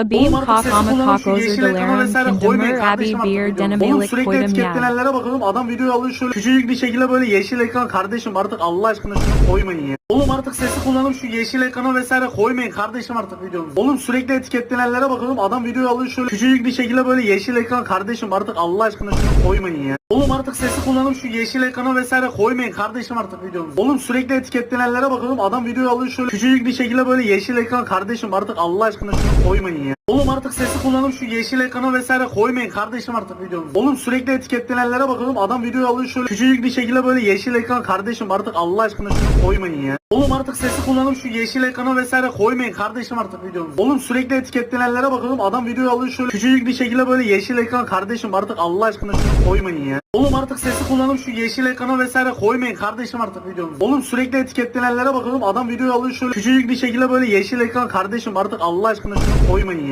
A beam Oğlum cock ama kullanın şu cock ozer yeşil ekrana delarum vesaire kindemur koymayın abi kardeşim artık bir videomuza. Oğlum sürekli koydum etiketlenenlere bakalım adam videoyu alıyor şöyle küçücük bir şekilde böyle yeşil ekran kardeşim artık Allah aşkına şunu koymayın ya. Oğlum artık sesi kullanıp şu yeşil ekrana vesaire koymayın kardeşim artık videomuza. Oğlum sürekli etiketlenenlere bakalım adam videoyu alıyor şöyle küçücük bir şekilde böyle yeşil ekran kardeşim artık Allah aşkına şunu koymayın ya. Oğlum artık sesi kullanıp şu yeşil ekrana vesaire koymayın kardeşim artık videomuza. Oğlum sürekli etiketlenenlere bakalım adam videoyu alıyor şöyle küçücük bir şekilde böyle yeşil ekran kardeşim artık Allah aşkına şunu koymayın ya. Oğlum artık sesi kullanıp şu yeşil ekrana vesaire koymayın kardeşim artık videomuza. Oğlum sürekli etiketlenenlere bakalım adam videoyu alıyor şöyle küçücük bir şekilde böyle yeşil ekran kardeşim artık Allah aşkına şunu koymayın ya. Oğlum artık sesi kullanıp şu yeşil ekrana vesaire koymayın kardeşim artık videomuza. Oğlum sürekli etiketlenenlere bakalım adam videoyu alıyor şöyle küçücük bir şekilde böyle yeşil ekran kardeşim artık Allah aşkına şunu koymayın ya. Oğlum artık sesi kullanıp şu yeşil ekrana vesaire koymayın kardeşim artık videomuza. Oğlum sürekli etiketlenenlere bakalım adam videoyu alıyor şöyle küçücük bir şekilde böyle yeşil ekran kardeşim artık Allah aşkına şunu koymayın ya.